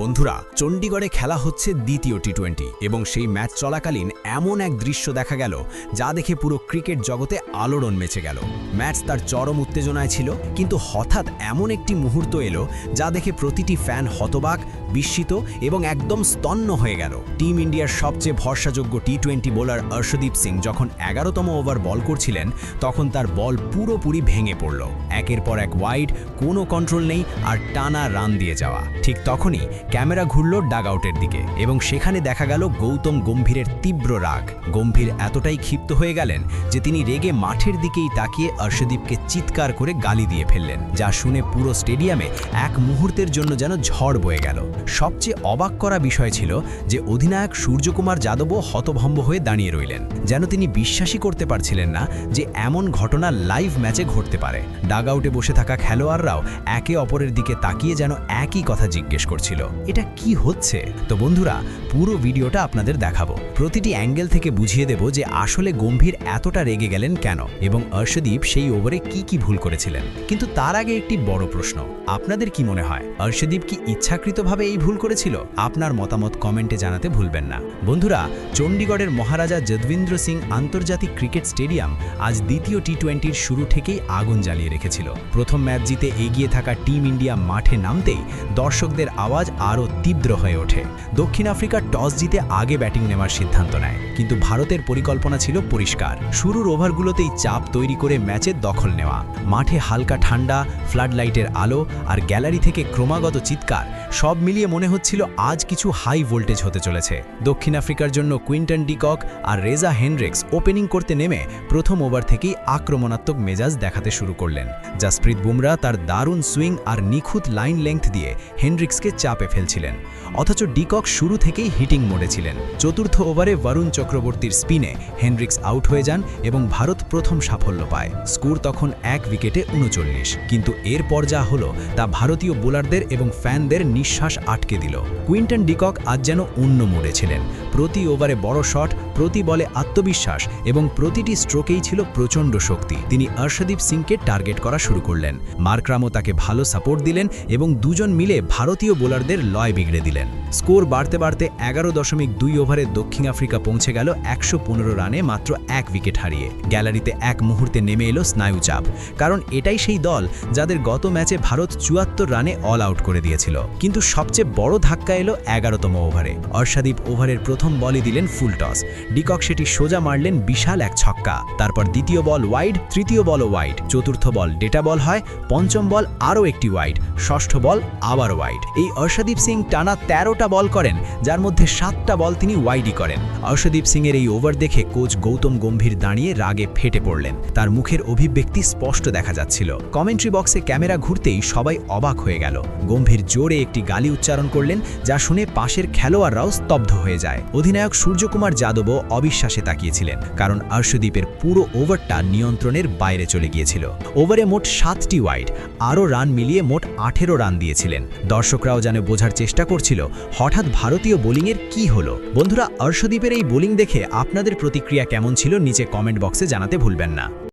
বন্ধুরা, চণ্ডীগড়ে খেলা হচ্ছে দ্বিতীয় টি টোয়েন্টি এবং সেই ম্যাচ চলাকালীন এমন এক দৃশ্য দেখা গেল যা দেখে পুরো ক্রিকেট জগতে আলোড়ন মেচে গেল। ম্যাচ তার চরম উত্তেজনায় ছিল, কিন্তু হঠাৎ এমন একটি মুহূর্ত এলো যা দেখে প্রতিটি ফ্যান হতবাক, বিস্মিত এবং একদম স্তন্য হয়ে গেল। টিম ইন্ডিয়ার সবচেয়ে ভরসাযোগ্য T twenty bowler Arshdeep Singh যখন এগারোতম ওভার বল করছিলেন, তখন তার বল পুরোপুরি ভেঙে পড়ল। একের পর এক ওয়াইড কোনো কন্ট্রোল নেই আর টানা রান দিয়ে যাওয়া। ঠিক তখনই ক্যামেরা ঘুরল ডাগ আউটের দিকে এবং সেখানে দেখা গেল গৌতম গম্ভীরের তীব্র রাগ। গম্ভীর এতটাই ক্ষিপ্ত হয়ে গেলেন যে তিনি রেগে মাঠের দিকেই তাকিয়ে অর্শদীপকে চিৎকার করে গালি দিয়ে ফেললেন, যা শুনে পুরো স্টেডিয়ামে এক মুহূর্তের জন্য যেন ঝড় বয়ে গেল। সবচেয়ে অবাক করা বিষয় ছিল যে অধিনায়ক সূর্যকুমার যাদবও হতভম্ব হয়ে দাঁড়িয়ে রইলেন, যেন তিনি বিশ্বাসই করতে পারছিলেন না যে এমন ঘটনা লাইভ ম্যাচে ঘটতে পারে। ডাগ বসে থাকা খেলোয়াড়রাও একে অপরের দিকে তাকিয়ে যেন একই কথা জিজ্ঞেস করছিল। এটা কি হচ্ছে? তো বন্ধুরা পুরো ভিডিওটা আপনাদের দেখাবো। প্রতিটি অ্যাঙ্গেল থেকে বুঝিয়ে দেব যে আসলে গম্ভীর এতটা রেগে গেলেন কেন এবং অর্শদীপ সেই ওভারে কি কি ভুল করেছিলেন। কিন্তু তার আগে একটি বড় প্রশ্ন, আপনাদের কি মনে হয়? অর্শদীপ কি ইচ্ছাকৃতভাবে এই ভুল করেছিল? আপনার মতামত কমেন্টে জানাতে ভুলবেন না। বন্ধুরা, চণ্ডীগড়ের মহারাজা যদবীন্দ্র সিং আন্তর্জাতিক ক্রিকেট স্টেডিয়াম আজ দ্বিতীয় টি টোয়েন্টির শুরু থেকেই আগুন জ্বালিয়ে রেখেছিল। প্রথম ম্যাচ জিতে এগিয়ে থাকা টিম ইন্ডিয়া মাঠে নামতেই দর্শকদের আওয়াজ আরও তীব্র হয়ে ওঠে। দক্ষিণ আফ্রিকা টস জিতে আগে ব্যাটিং নেওয়ার সিদ্ধান্ত নেয়। কিন্তু ভারতের পরিকল্পনা ছিল পরিষ্কার। শুরুর ওভারগুলোতেই চাপ তৈরি করে ম্যাচের দখল নেওয়া। মাঠে হালকা ঠান্ডা ফ্লাড লাইটের আলো আর গ্যালারি থেকে ক্রমাগত চিৎকার, সব মিলিয়ে মনে হচ্ছিল আজ কিছু হাই ভোল্টেজ হতে চলেছে। দক্ষিণ আফ্রিকার জন্য কুইন্টন ডিকক আর রেজা হেনরিক্স ওপেনিং করতে নেমে প্রথম ওভার থেকেই আক্রমণাত্মক মেজাজ দেখাতে শুরু করলেন। জাসপ্রীত বুমরা তার দারুণ সুইং আর নিখুঁত লাইন লেংথ দিয়ে হেনরিক্সকে চাপে ফেলছিলেন। অথচ ডিকক শুরু থেকেই হিটিং মোডে ছিলেন। চতুর্থ ওভারে বরুণ চক্রবর্তীর স্পিনে হেনরিক্স আউট হয়ে যান এবং ভারত প্রথম সাফল্য পায়। স্কোর তখন এক উইকেটে উনচল্লিশ। কিন্তু এরপর যা হল, তা ভারতীয় বোলারদের এবং ফ্যানদের নিঃশ্বাস আটকে দিল। কুইন্টন ডিকক আজ যেন অন্য মোডে ছিলেন। প্রতি ওভারে বড় শট, প্রতি বলে আত্মবিশ্বাস এবং প্রতিটি স্ট্রোকেই ছিল প্রচণ্ড শক্তি। তিনি অর্শদীপ সিংকে টার্গেট করা শুরু করলেন। মার্করামও তাকে ভালো সাপোর্ট দিলেন এবং দুজন মিলে ভারতীয় বোলারদের লয় বিগড়ে দিলেন। স্কোর বাড়তে বাড়তে এগারো দশমিক দুই ওভারে দক্ষিণ আফ্রিকা পৌঁছে গেল একশো পনেরো রানে মাত্র এক উইকেট হারিয়ে। গ্যালারিতে এক মুহূর্তে নেমে এলো স্নায়ুচাপ। কারণ এটাই সেই দল যাদের গত ম্যাচে ভারত চুয়াত্তর রানে অল আউট করে দিয়েছিল। কিন্তু সবচেয়ে বড় ধাক্কা এলো এগারোতম ওভারে। অর্শাদীপ ওভারের প্রথম বলই দিলেন ফুল টস। ডিকক সেটি সোজা মারলেন বিশাল এক ছক্কা। তারপর দ্বিতীয় বল ওয়াইড, তৃতীয় বলও ওয়াইড। চতুর্থ বল ডেটা বল হয়, পঞ্চম বল আরও একটি ওয়াইড। ষষ্ঠ বল আবার ওয়াইড। এই অর্শদীপ সিং টানা তেরোটা বল করেন, যার মধ্যে সাতটা বল তিনি ওয়াইডই করেন। অর্শদীপ সিংয়ের এই ওভার দেখে কোচ গৌতম গম্ভীর দাঁড়িয়ে রাগে ফেটে পড়লেন। তার মুখের অভিব্যক্তি স্পষ্ট দেখা যাচ্ছিল। কমেন্ট্রি বক্সে ক্যামেরা ঘুরতেই সবাই অবাক হয়ে গেল। গম্ভীর জোরে একটি গালি উচ্চারণ করলেন, যা শুনে পাশের খেলোয়াড়রাও স্তব্ধ হয়ে যায়। অধিনায়ক সূর্যকুমার যাদবও অবিশ্বাসে তাকিয়েছিলেন, কারণ আর্শদ্বীপের পুরো ওভারটা নিয়ন্ত্রণের বাইরে চলে গিয়েছিল। ওভারে মোট সাতটি ওয়াইড আরও রান মিলিয়ে মোট আঠেরো রান দিয়েছিলেন। দর্শকরাও যেন বোঝার চেষ্টা করছিল, হঠাৎ ভারতীয় বোলিংয়ের কি হলো? বন্ধুরা অর্শদীপের এই বোলিং দেখে আপনাদের প্রতিক্রিয়া কেমন ছিল, নিচে কমেন্ট বক্সে জানাতে ভুলবেন না।